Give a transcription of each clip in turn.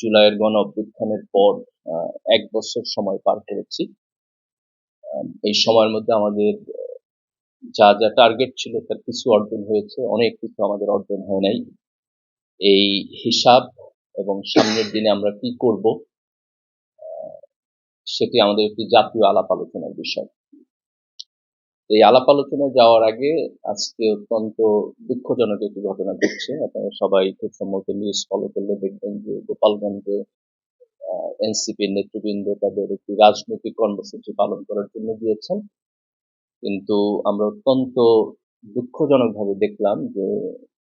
জুলাইয়ের গণ অভ্যুত্থানের পর এক বছর সময় পার করেছি। এই সময়ের মধ্যে আমাদের, যা যা টার্গেট ছিল তার কিছু অর্জন হয়েছে, অনেক কিছু আমাদের অর্জন হয় নাই। এই হিসাব এবং সামনের দিনে আমরা কি করব সেটি আমাদের একটি জাতীয় আলাপ আলোচনার বিষয়। এই আলাপ আলোচনায় যাওয়ার আগে আজকে অত্যন্ত দুঃখজনক একটি ঘটনা ঘটছে। আপনারা সবাই খুব সম্ভবত নিউজ ফলো করলে দেখবেন যে গোপালগঞ্জে এনসিপির নেতৃবৃন্দ তাদের একটি রাজনৈতিক কর্মসূচি পালন করার জন্য গিয়েছেন। কিন্তু আমরা অত্যন্ত দুঃখজনকভাবে দেখলাম যে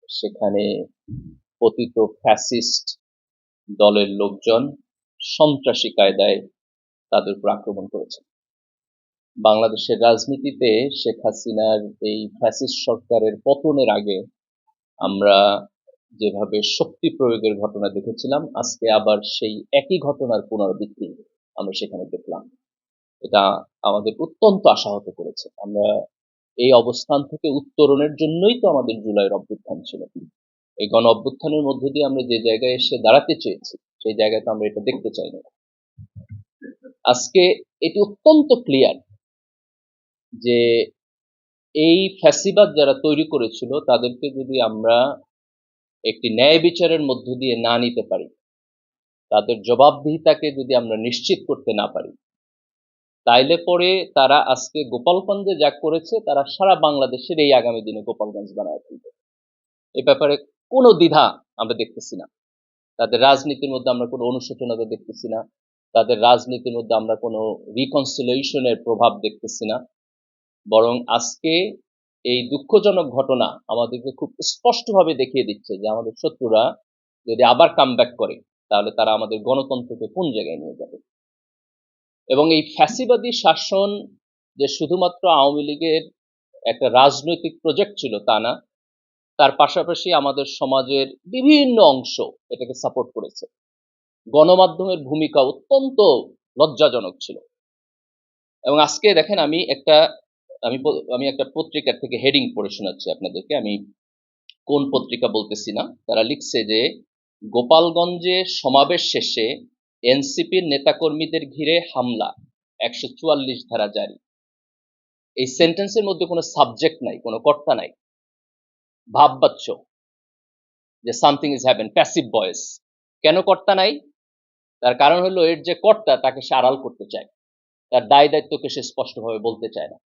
সেখানে পতিত ফ্যাসিস্ট দলের লোকজন সন্ত্রাসী কায়দায় তাদের উপর আক্রমণ করেছে। বাংলাদেশের রাজনীতিতে শেখ হাসিনার এই ফ্যাসিস্ট সরকারের পতনের আগে আমরা যেভাবে শক্তি প্রয়োগের ঘটনা দেখেছিলাম, আজকে আবার সেই একই ঘটনার পুনরাবৃত্তি আমরা সেখানে দেখলাম। এটা আমাদের অত্যন্ত আশাহত করেছে। আমরা এই অবস্থান থেকে উত্তরণের জন্যই তো আমাদের জুলাইয়ের অভ্যুত্থান ছিল। এই গণ অভ্যুত্থানের মধ্য দিয়ে আমরা যে জায়গায় এসে দাঁড়াতে চেয়েছি, সেই জায়গাতে আমরা এটা দেখতে চাই না আজকে এটি অত্যন্ত ক্লিয়ার যে এই ফ্যাসিবাদ যারা তৈরি করেছিল, তাদেরকে যদি আমরা একটি ন্যায় বিচারের মধ্য দিয়ে না নিতে পারি, তাদের জবাবদিহিতাকে যদি আমরা নিশ্চিত করতে না পারি, তাইলে পরে তারা আজকে গোপালগঞ্জে যা করেছে, তারা সারা বাংলাদেশের এই আগামী দিনে গোপালগঞ্জ বানায় ফেলবে। এ ব্যাপারে কোনো দ্বিধা আমরা দেখতেছি না। তাদের রাজনীতির মধ্যে আমরা কোনো অনুশোচনতা দেখতেছি না। তাদের রাজনীতির মধ্যে আমরা কোনো রিকনসিলেশনের প্রভাব দেখতেছি না। বরং আজকে এই দুঃখজনক ঘটনা আমাদেরকে খুব স্পষ্টভাবে দেখিয়ে দিচ্ছে যে আমাদের শত্রুরা যদি আবার কাম করে, তাহলে তারা আমাদের গণতন্ত্রকে কোন জায়গায় নিয়ে যাবে? এবং এই ফ্যাসিবাদী শাসন যে শুধুমাত্র আওয়ামী লীগের একটা রাজনৈতিক প্রজেক্ট ছিল তা না, তার পাশাপাশি আমাদের সমাজের বিভিন্ন অংশ এটাকে সাপোর্ট করেছে। গণমাধ্যমের ভূমিকা অত্যন্ত লজ্জাজনক ছিল। এবং আজকে দেখেন আমি একটা আমি আমি একটা পত্রিকার থেকে হেডিং পড়ে শোনাচ্ছি আপনাদেরকে। আমি কোন পত্রিকা বলতেছি না। তারা লিখছে যে, গোপালগঞ্জে সমাবেশ শেষে এনসিপির নেতাকর্মীদের ঘিরে হামলা, একশো চুয়াল্লিশ ধারা জারি। এই সেন্টেন্সের মধ্যে কোনো সাবজেক্ট নাই, কোনো কর্তা নাই। ভাববাচ্য যে something is happen passive voice কেন কর্তা নাই? তার কারণ হলো এর যে কর্তা, তাকে সে আড়াল করতে চায়। তার দায় দায়িত্বকে সে স্পষ্টভাবে বলতে চায় না।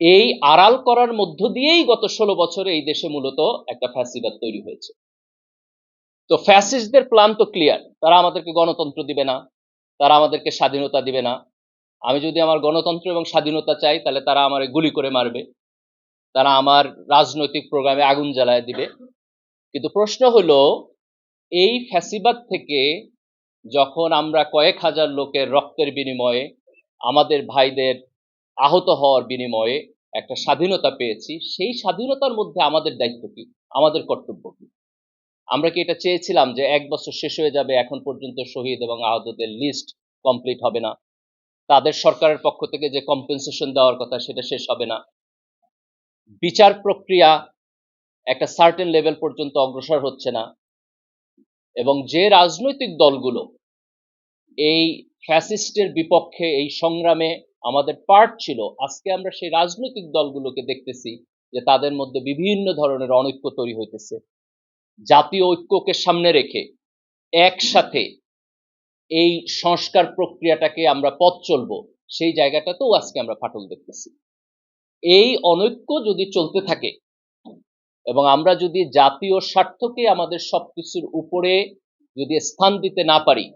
এই আড়াল করার মধ্য দিয়েই গত ষোলো বছরে এই দেশে মূলত একটা ফ্যাসিবাদ তৈরি হয়েছে। তো ফ্যাসিস্টদের প্ল্যান তো ক্লিয়ার, তারা আমাদেরকে গণতন্ত্র দিবে না, তারা আমাদেরকে স্বাধীনতা দিবে না। আমি যদি আমার গণতন্ত্র এবং স্বাধীনতা চাই, তাহলে তারা আমার গুলি করে মারবে, তারা আমার রাজনৈতিক প্রোগ্রামে আগুন জ্বালায় দিবে। কিন্তু প্রশ্ন হলো, এই ফ্যাসিবাদ থেকে যখন আমরা কয়েক হাজার লোকের রক্তের বিনিময়ে আমাদের ভাইদের আহত হওয়ার বিনিময়ে একটা স্বাধীনতা পেয়েছি। সেই স্বাধীনতার মধ্যে আমাদের দায়িত্ব কি? আমাদের কর্তব্য কি? আমরা কি এটা চেয়েছিলাম যে এক বছর শেষ হয়ে যাবে, এখন পর্যন্ত শহীদ এবং আহতদের লিস্ট কমপ্লিট হবে না? তাদের সরকারের পক্ষ থেকে যে কম্পেনসেশন দেওয়ার কথা সেটা শেষ হবে না? বিচার প্রক্রিয়া একটা সার্টেন লেভেল পর্যন্ত অগ্রসর হচ্ছে না। এবং যে রাজনৈতিক দলগুলো এই ফ্যাসিস্টের বিপক্ষে, এই সংগ্রামে আমাদের পার্ট ছিল। আজকে আমরা সেই রাজনৈতিক দলগুলোকে দেখতেছি যে তাদের মধ্যে বিভিন্ন ধরনের অনৈক্য তৈরি হইতেছে। জাতীয় ঐক্যকে সামনে রেখে একসাথে এই সংস্কার প্রক্রিয়াটাকে আমরা পথ চলবো, সেই জায়গাটাতেও আজকে আমরা ফাটল দেখতেছি। এই অনৈক্য যদি চলতে থাকে এবং আমরা যদি জাতীয় স্বার্থকে আমাদের সবকিছুর উপরে যদি স্থান দিতে না পারি,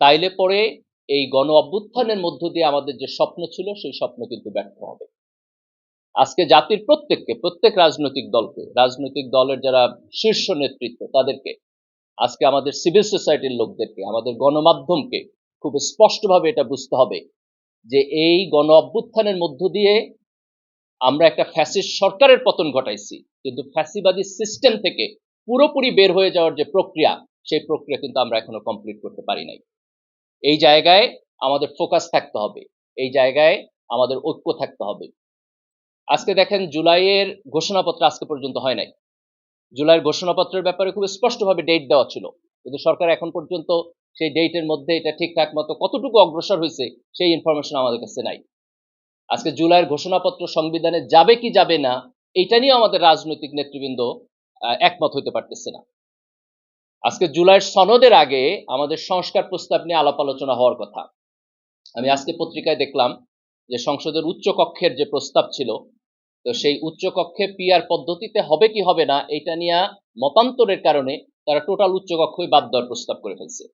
তাইলে পরে এই গণ অভ্যুত্থানের মধ্য দিয়ে আমাদের যে স্বপ্ন ছিল, সেই স্বপ্ন কিন্তু ব্যর্থ হবে। আজকে জাতির প্রত্যেককে, প্রত্যেক রাজনৈতিক দলকে, রাজনৈতিক দলের যারা শীর্ষ নেতৃত্ব, তাদেরকে, আজকে আমাদের সিভিল সোসাইটির লোকদেরকে, আমাদের গণমাধ্যমকে খুব স্পষ্টভাবে এটা বুঝতে হবে যে এই গণ অভ্যুত্থানের মধ্য দিয়ে আমরা একটা ফ্যাসিস্ট সরকারের পতন ঘটাইছি। কিন্তু ফ্যাসিবাদী সিস্টেম থেকে পুরোপুরি বের হয়ে যাওয়ার যে প্রক্রিয়া, সেই প্রক্রিয়া কিন্তু আমরা এখনও কমপ্লিট করতে পারি নাই। এই জায়গায় আমাদের ফোকাস থাকতে হবে। এই জায়গায় আমাদের ঐক্য থাকতে হবে। আজকে দেখেন জুলাইয়ের ঘোষণাপত্র আজকে পর্যন্ত হয় নাই। জুলাইয়ের ঘোষণাপত্রের ব্যাপারে খুব স্পষ্টভাবে ডেট দেওয়া ছিল। কিন্তু সরকার এখন পর্যন্ত সেই ডেটের মধ্যে এটা ঠিকঠাক মতো কতটুকু অগ্রসর হয়েছে সেই ইনফরমেশন আমাদের কাছে নাই। আজকে জুলাইয়ের ঘোষণাপত্র সংবিধানে যাবে কি যাবে না, এটা নিয়ে আমাদের রাজনৈতিক নেতৃবৃন্দ একমত হইতে পারতেছে না। আজকে জুলাইয়ের সনদের আগে আমাদের সংস্কার প্রস্তাব নিয়ে আলাপ আলোচনা হওয়ার কথা। আমি আজকে পত্রিকায় দেখলাম যে সংসদের উচ্চ কক্ষের যে প্রস্তাব ছিল, তো সেই উচ্চ কক্ষে পিআর পদ্ধতিতে হবে কি হবে না এটা নিয়ে মতান্তরের কারণে তারা টোটাল উচ্চ কক্ষই বাদ দেওয়ার প্রস্তাব করে ফেলছে।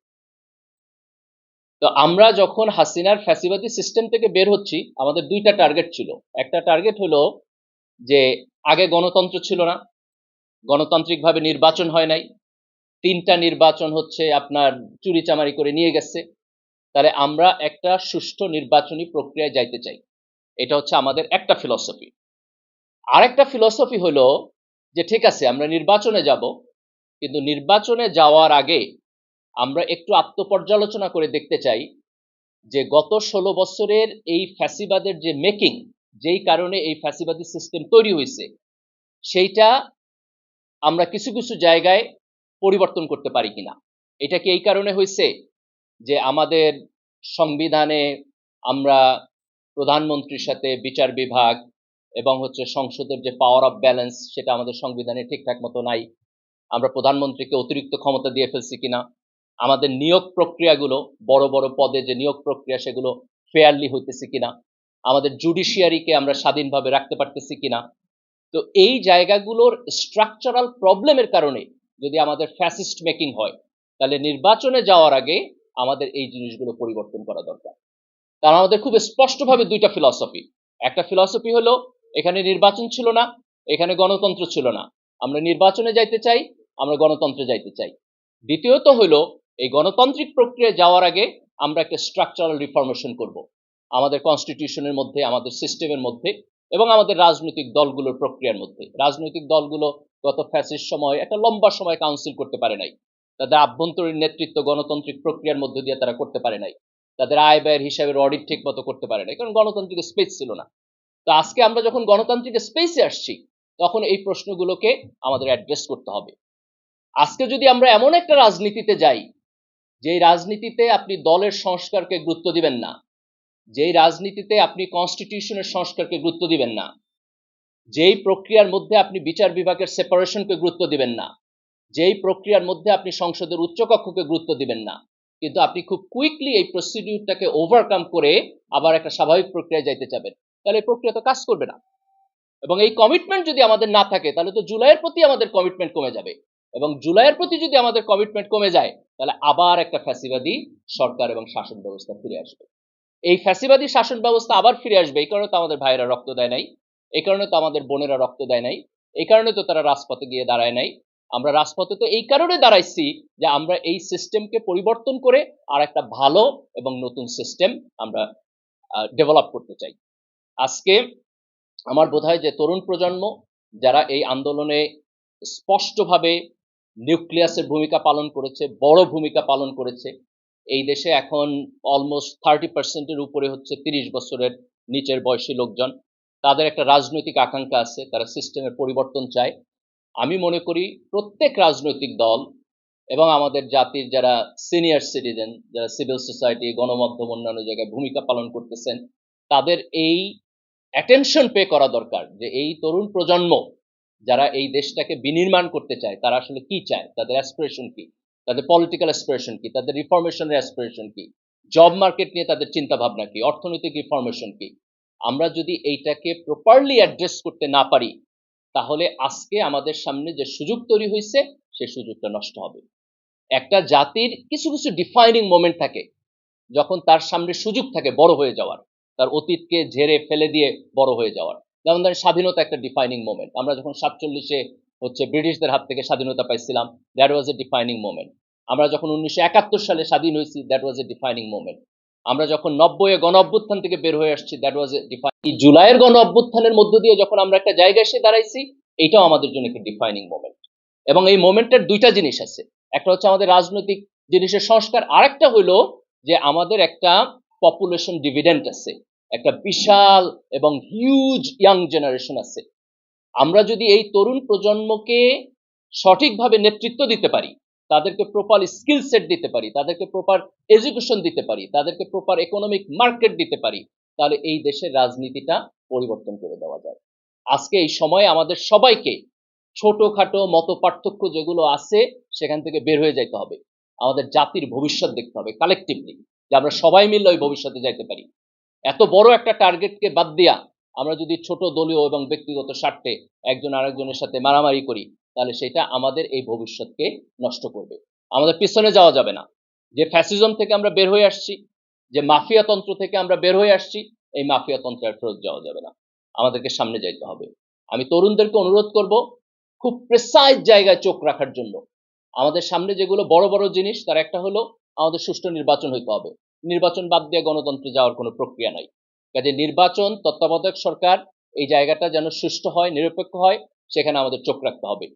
তো আমরা যখন হাসিনার ফ্যাসিবাদী সিস্টেম থেকে বের হচ্ছি, আমাদের দুইটা টার্গেট ছিল। একটা টার্গেট হলো যে আগে গণতন্ত্র ছিল না, গণতান্ত্রিকভাবে নির্বাচন হয় নাই তিনটা নির্বাচন হচ্ছে আপনার চুরিচামারি করে নিয়ে গেছে। তাহলে আমরা একটা সুষ্ঠু নির্বাচনী প্রক্রিয়ায় যাইতে চাই। এটা হচ্ছে আমাদের একটা ফিলসফি আরেকটা ফিলসফি হলো যে ঠিক আছে, আমরা নির্বাচনে যাব, কিন্তু নির্বাচনে যাওয়ার আগে আমরা একটু আত্মপর্যালোচনা করে দেখতে চাই যে গত ষোলো বছরের এই ফ্যাসিবাদের যে মেকিং যেই কারণে এই ফ্যাসিবাদী সিস্টেম তৈরি হয়েছে, সেইটা আমরা কিছু কিছু জায়গায় পরিবর্তন করতে পারি কিনা। এটা কি এই কারণে হয়েছে যে আমাদের সংবিধানে আমরা প্রধানমন্ত্রীর সাথে বিচার বিভাগ এবং হচ্ছে সংসদের যে পাওয়ার অফ ব্যালেন্স সেটা আমাদের সংবিধানে ঠিকঠাক মতো নাই, আমরা প্রধানমন্ত্রীকে অতিরিক্ত ক্ষমতা দিয়ে ফেলছি কিনা, আমাদের নিয়োগ প্রক্রিয়াগুলো, বড় বড় পদে যে নিয়োগ প্রক্রিয়া সেগুলো ফেয়ারলি হইতেছে কিনা, আমাদের জুডিশিয়ারিকে আমরা স্বাধীনভাবে রাখতে পারতেছি কিনা, তো এই জায়গাগুলোর স্ট্রাকচারাল প্রবলেমের কারণে যদি আমাদের ফ্যাসিস্ট মেকিং হয়, তাহলে নির্বাচনে যাওয়ার আগে আমাদের এই জিনিসগুলো পরিবর্তন করা দরকার। কারণ আমাদের খুব স্পষ্টভাবে দুইটা ফিলসফি একটা ফিলসফি হলো, এখানে নির্বাচন ছিল না, এখানে গণতন্ত্র ছিল না। আমরা নির্বাচনে যাইতে চাই, আমরা গণতন্ত্রে যাইতে চাই। দ্বিতীয়ত হলো, এই গণতান্ত্রিক প্রক্রিয়ায় যাওয়ার আগে আমরা একটা স্ট্রাকচারাল রিফরমেশন করব। আমাদের কনস্টিটিউশনের মধ্যে, আমাদের সিস্টেমের মধ্যে এবং আমাদের রাজনৈতিক দলগুলোর প্রক্রিয়ার মধ্যে। রাজনৈতিক দলগুলো গত ফ্যাসির সময় একটা লম্বা সময় কাউন্সিল করতে পারে নাই। তাদের আভ্যন্তরীণ নেতৃত্ব গণতান্ত্রিক প্রক্রিয়ার মধ্যে দিয়ে তারা করতে পারে নাই। তাদের আয় ব্যয়ের হিসাবের অডিট ঠিক মতো করতে পারে নাই, কারণ গণতান্ত্রিক স্পেস ছিল না। তো আজকে আমরা যখন গণতান্ত্রিক স্পেসে আসছি, তখন এই প্রশ্নগুলোকে আমাদের অ্যাড্রেস করতে হবে। আজকে যদি আমরা এমন একটা রাজনীতিতে যাই, যেই রাজনীতিতে আপনি দলের সংস্কারকে গুরুত্ব দিবেন না, যেই রাজনীতিতে আপনি কনস্টিটিউশনের সংস্কারকে গুরুত্ব দিবেন না যেই প্রক্রিয়ার মধ্যে আপনি বিচার বিভাগের সেপারেশনকে গুরুত্ব দিবেন না, যেই প্রক্রিয়ার মধ্যে আপনি সংসদের উচ্চকক্ষকে গুরুত্ব দিবেন না, কিন্তু আপনি খুব কুইকলি এই প্রসিডিউরটাকে ওভারকাম করে আবার একটা স্বাভাবিক প্রক্রিয়ায় যাইতে চাবেন। তাহলে এই প্রক্রিয়া তো কাজ করবে না। এবং এই কমিটমেন্ট যদি আমাদের না থাকে, তাহলে তো জুলাইয়ের প্রতি আমাদের কমিটমেন্ট কমে যাবে। এবং জুলাইয়ের প্রতি যদি আমাদের কমিটমেন্ট কমে যায়, তাহলে আবার একটা ফ্যাসিবাদী সরকার এবং শাসন ব্যবস্থা ফিরে আসবে। এই ফ্যাসিবাদী শাসন ব্যবস্থা আবার ফিরে আসবে, এই কারণে তো আমাদের ভাইয়েরা রক্ত দেয় নাই। এই কারণে তো আমাদের বোনেরা রক্ত দেয় নাই এই কারণে তো তারা রাজপথে গিয়ে দাঁড়ায় নাই। আমরা রাজপথে তো এই কারণে দাঁড়াইছি যে আমরা এই সিস্টেমকে পরিবর্তন করে আর একটা ভালো এবং নতুন সিস্টেম আমরা ডেভেলপ করতে চাই। আজকে আমার বোধ যে তরুণ প্রজন্ম যারা এই আন্দোলনে স্পষ্টভাবে নিউক্লিয়াসের ভূমিকা পালন করেছে, বড় ভূমিকা পালন করেছে, এই দেশে এখন অলমোস্ট থার্টি পার্সেন্টের উপরে হচ্ছে তিরিশ বছরের নিচের বয়সী লোকজন। তাদের একটা রাজনৈতিক আকাঙ্ক্ষা আছে, তারা সিস্টেমের পরিবর্তন চায়। আমি মনে করি প্রত্যেক রাজনৈতিক দল এবং আমাদের জাতির যারা সিনিয়র সিটিজেন যারা সিভিল সোসাইটি গণমাধ্যম, অন্যান্য জায়গায় ভূমিকা পালন করতেছেন, তাদের এই অ্যাটেনশন পে করা দরকার যে এই তরুণ প্রজন্ম যারা এই দেশটাকে বিনির্মাণ করতে চায়, তারা আসলে কি চায়? তাদের অ্যাসপিরেশন কি? তাদের পলিটিক্যাল অ্যাসপিরেশন কি? তাদের রিফরমেশনের অ্যাসপিরেশন কি? জব মার্কেট নিয়ে তাদের চিন্তা ভাবনা কি? অর্থনৈতিক রিফরমেশন কি? আমরা যদি এইটাকে প্রপারলি অ্যাড্রেস করতে না পারি, তাহলে আজকে আমাদের সামনে যে সুযোগ তৈরি হয়েছে সে সুযোগটা নষ্ট হবে। একটা জাতির কিছু কিছু ডিফাইনিং মোমেন্ট থাকে, যখন তার সামনে সুযোগ থাকে বড় হয়ে যাওয়ার, তার অতীতকে ঝেড়ে ফেলে দিয়ে বড় হয়ে যাওয়ার। যেমন ধরেন স্বাধীনতা একটা ডিফাইনিং মোমেন্ট আমরা যখন সাতচল্লিশে হচ্ছে ব্রিটিশদের হাত থেকে স্বাধীনতা পাইছিলাম that was a defining moment আমরা যখন উনিশশো একাত্তর সালে স্বাধীন হয়েছি that was a defining moment আমরা যখন নব্বই গণ অভ্যুত্থান থেকে বের হয়ে আসছি দ্যাট ওয়াজ ডিফাইনিং জুলাইয়ের গণ অভ্যুত্থানের মধ্য দিয়ে যখন আমরা একটা জায়গায় এসে দাঁড়াইছি, এটাও আমাদের জন্য একটি ডিফাইনিং মোমেন্ট এবং এই মোমেন্টের দুইটা জিনিস আছে। একটা হচ্ছে আমাদের রাজনৈতিক জিনিসের সংস্কার, আরেকটা হলো যে আমাদের একটা পপুলেশন ডিভিডেন্ট আছে, একটা বিশাল এবং হিউজ ইয়াং জেনারেশন আছে। আমরা যদি এই তরুণ প্রজন্মকে সঠিকভাবে নেতৃত্ব দিতে পারি তাদেরকে প্রপার স্কিল সেট দিতে পারি, তাদেরকে প্রপার এডুকেশন দিতে পারি, তাদেরকে প্রপার ইকোনমিক মার্কেট দিতে পারি, তাহলে এই দেশের রাজনীতিটা পরিবর্তন করে দেওয়া যায়। আজকে এই সময়ে আমাদের সবাইকে ছোটখাটো মত পার্থক্য যেগুলো আছে, সেখান থেকে বের হয়ে যাইতে হবে। আমাদের জাতির ভবিষ্যৎ দেখতে হবে কালেকটিভলি যে আমরা সবাই মিলে ওই ভবিষ্যতে যাইতে পারি। এত বড় একটা টার্গেটকে বাদ দিয়া আমরা যদি ছোট দলীয় এবং ব্যক্তিগত স্বার্থে একজন আরেকজনের সাথে মারামারি করি তাহলে সেটা আমাদের এই ভবিষ্যৎকে নষ্ট করবে। আমাদের পিছনে যাওয়া যাবে না। যে ফ্যাসিজম থেকে আমরা বের হয়ে আসছি, যে মাফিয়া তন্ত্র থেকে আমরা বের হয়ে আসছি, এই মাফিয়া তন্ত্রে আর ফেরত যাওয়া যাবে না। আমাদেরকে সামনে যাইতে হবে। আমি তরুণদেরকে অনুরোধ করব, খুব প্রেসাইজ জায়গায় চোখ রাখার জন্য। আমাদের সামনে যেগুলো বড় বড় জিনিস, তার একটা হলো আমাদের সুষ্ঠু নির্বাচন হইতে হবে। নির্বাচন বাদ দিয়ে গণতন্ত্রে যাওয়ার কোনো প্রক্রিয়া নাই। কাজে নির্বাচন, তত্ত্বাবধায়ক সরকার, এই জায়গাটা যেন সুষ্ঠু হয়, নিরপেক্ষ হয়, সেখানে আমাদের চোখ রাখতে হবে।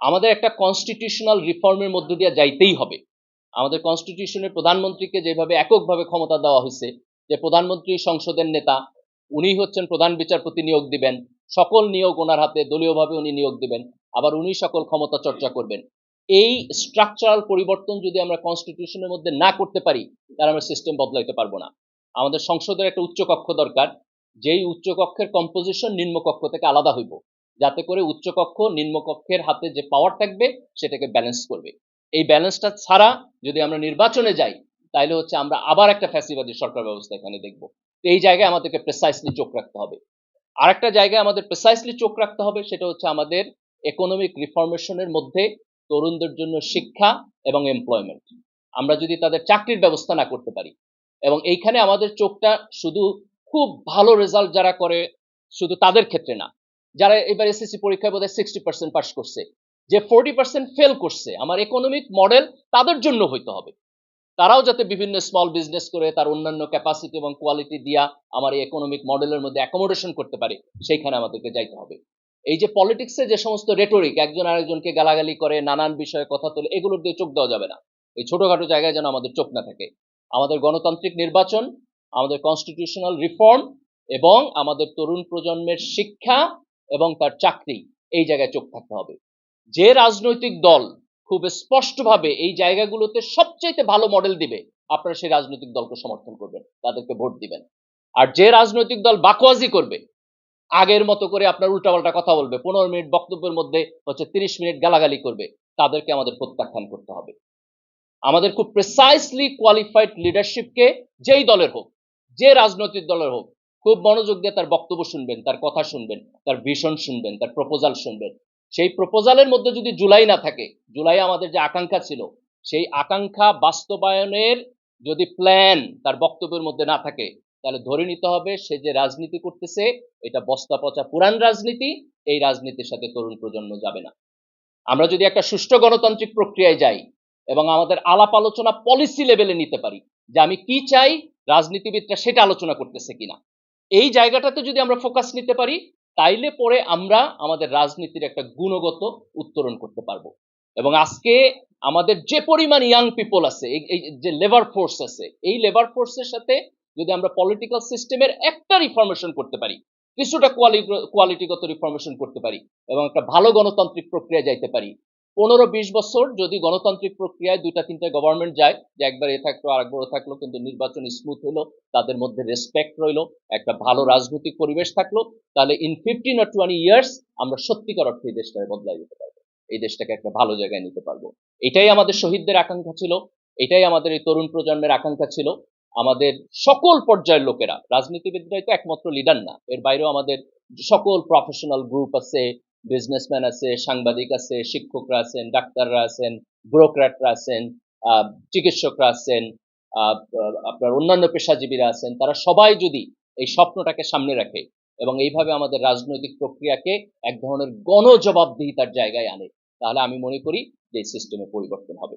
আমাদের একটা কনস্টিটিউশনাল রিফর্মের মধ্য দিয়ে যাইতেই হবে। আমাদের কনস্টিটিউশনের প্রধানমন্ত্রীকে যেভাবে এককভাবে ক্ষমতা দেওয়া হয়েছে যে প্রধানমন্ত্রী সংসদের নেতা, উনি হচ্ছেন প্রধান বিচারপতি নিয়োগ দিবেন, সকল নিয়োগ ওনার হাতে দলীয়ভাবে উনি নিয়োগ দিবেন, আবার উনি সকল ক্ষমতা চর্চা করবেন। এই স্ট্রাকচারাল পরিবর্তন যদি আমরা কনস্টিটিউশনের মধ্যে না করতে পারি, তাহলে আমরা সিস্টেম বদলাইতে পারব না। আমাদের সংসদের একটা উচ্চকক্ষ দরকার, যেই উচ্চকক্ষের কম্পোজিশন নিম্নকক্ষ থেকে আলাদা হইব। যাতে করে উচ্চকক্ষ, নিম্নকক্ষের হাতে যে পাওয়ার থাকবে, সেটাকে ব্যালেন্স করবে। এই ব্যালেন্সটা ছাড়া যদি আমরা নির্বাচনে যাই, তাইলে হচ্ছে আমরা আবার একটা ফ্যাসিবাদী সরকার ব্যবস্থা এখানে দেখব। এই জায়গায় আমাদেরকে প্রেসাইসলি চোখ রাখতে হবে। আরেকটা জায়গায় আমাদের প্রেসাইসলি চোখ রাখতে হবে, সেটা হচ্ছে আমাদের ইকোনমিক রিফরমেশনের মধ্যে তরুণদের জন্য শিক্ষা এবং এমপ্লয়মেন্ট আমরা যদি তাদের চাকরির ব্যবস্থা না করতে পারি, এবং এইখানে আমাদের চোখটা শুধু খুব ভালো রেজাল্ট যারা করে, শুধু তাদের ক্ষেত্রে না যারা এবার এসএসসি পরীক্ষায় বোধহয় সিক্সটি পার্সেন্ট পাস করছে, যে ফোরটি পার্সেন্ট ফেল করছে, আমার ইকোনমিক মডেল তাদের জন্য হইতে হবে। তারাও যাতে বিভিন্ন স্মল বিজনেস করে, তার অন্যান্য ক্যাপাসিটি এবং কোয়ালিটি দিয়া আমার এই ইকোনমিক মডেলের মধ্যে অ্যাকোমোডেশন করতে পারে, সেইখানে আমাদেরকে যাইতে হবে। এই যে পলিটিক্সে যে সমস্ত রেটোরিক একজন আরেকজনকে গালাগালি করে, নানান বিষয়ে কথা তোলে, এগুলোর দিয়ে চোখ দেওয়া যাবে না। এই ছোটখাটো জায়গায় যেন আমাদের চোখ না থাকে। আমাদের গণতান্ত্রিক নির্বাচন, আমাদের কনস্টিটিউশনাল রিফর্ম এবং আমাদের তরুণ প্রজন্মের শিক্ষা এবং তার চাকরি এই জায়গায় চোখ থাকতে হবে। যে রাজনৈতিক দল খুব স্পষ্টভাবে এই জায়গাগুলোতে সবচাইতে ভালো মডেল দিবে, আপনারা সেই রাজনৈতিক দলকে সমর্থন করবেন, তাদেরকে ভোট দিবেন। আর যে রাজনৈতিক দল বাকোয়াজি করবে, আগের মতো করে আপনার উল্টাপাল্টা কথা বলবে, পনেরো মিনিট বক্তব্যের মধ্যে হচ্ছে তিরিশ মিনিট গালাগালি করবে, তাদেরকে আমাদের প্রত্যাখ্যান করতে হবে। আমাদের খুব প্রেসাইসলি কোয়ালিফাইড লিডারশিপকে যেই দলের হোক, যে রাজনৈতিক দলের হোক খুব মনোযোগ দিয়ে তার বক্তব্য শুনবেন, তার কথা শুনবেন, তার ভিশন শুনবেন, তার প্রপোজাল শুনবেন। সেই প্রপোজালের মধ্যে যদি জুলাই না থাকে, জুলাই আমাদের যে আকাঙ্ক্ষা ছিল, সেই আকাঙ্ক্ষা বাস্তবায়নের যদি প্ল্যান তার বক্তব্যের মধ্যে না থাকে, তাহলে ধরে নিতে হবে সে যে রাজনীতি করতেছে, এটা বস্তা পচা পুরান রাজনীতি, এই রাজনীতির সাথে তরুণ প্রজন্ম যাবে না। আমরা যদি একটা সুষ্ঠু গণতান্ত্রিক প্রক্রিয়ায় যাই এবং আমাদের আলাপ আলোচনা পলিসি লেভেলে নিতে পারি যে আমি কি চাই, রাজনীতিবিদরা সেটা আলোচনা করতেছে কিনা। এই জায়গাটাতে যদি আমরা ফোকাস নিতে পারি, তাইলে পরে আমরা আমাদের রাজনীতির একটা গুণগত উত্তরণ করতে পারব। এবং আজকে আমাদের যে পরিমাণ ইয়াং পিপল আছে, এই যে লেবার ফোর্স আছে, এই লেবার ফোর্সের সাথে যদি আমরা পলিটিক্যাল সিস্টেমের একটা রিফরমেশন করতে পারি, কিছুটা কোয়ালিটিগত রিফরমেশন করতে পারি, এবং একটা ভালো গণতান্ত্রিক প্রক্রিয়া যাইতে পারি পনেরো বিশ বছর যদি গণতান্ত্রিক প্রক্রিয়ায় দুইটা, তিনটা গভর্নমেন্ট যায়, যে একবার এ থাকল, আরেকবার থাকল, কিন্তু নির্বাচন স্মুথ হলো, তাদের মধ্যে রেসপেক্ট রইল, একটা ভালো রাজনৈতিক পরিবেশ থাকল, তাহলে ইন ফিফটিন আর টোয়েন্টি ইয়ার্স আমরা সত্যিকার অর্থে এই দেশটাকে বদলাই দিতে পারব। এই দেশটাকে একটা ভালো জায়গায় নিতে পারব। এটাই আমাদের শহীদদের আকাঙ্ক্ষা ছিল, এটাই আমাদের এই তরুণ প্রজন্মের আকাঙ্ক্ষা ছিল। আমাদের সকল পর্যায়ের লোকেরা, রাজনীতিবিদরাই তো একমাত্র লিডার না, এর বাইরেও আমাদের সকল প্রফেশনাল গ্রুপ আছে বিজনেসম্যান আছে, সাংবাদিক আছে, শিক্ষকরা আছেন, ডাক্তাররা আছেন ব্রোকরাটরা আছেন চিকিৎসকরা আছেন আপনার অন্যান্য পেশাজীবীরা আছেন, তারা সবাই যদি এই স্বপ্নটাকে সামনে রাখে এবং এইভাবে আমাদের রাজনৈতিক প্রক্রিয়াকে এক ধরনের গণজবাবদিহিতার জায়গায় আনে, তাহলে আমি মনে করি যে সিস্টেমে পরিবর্তন হবে।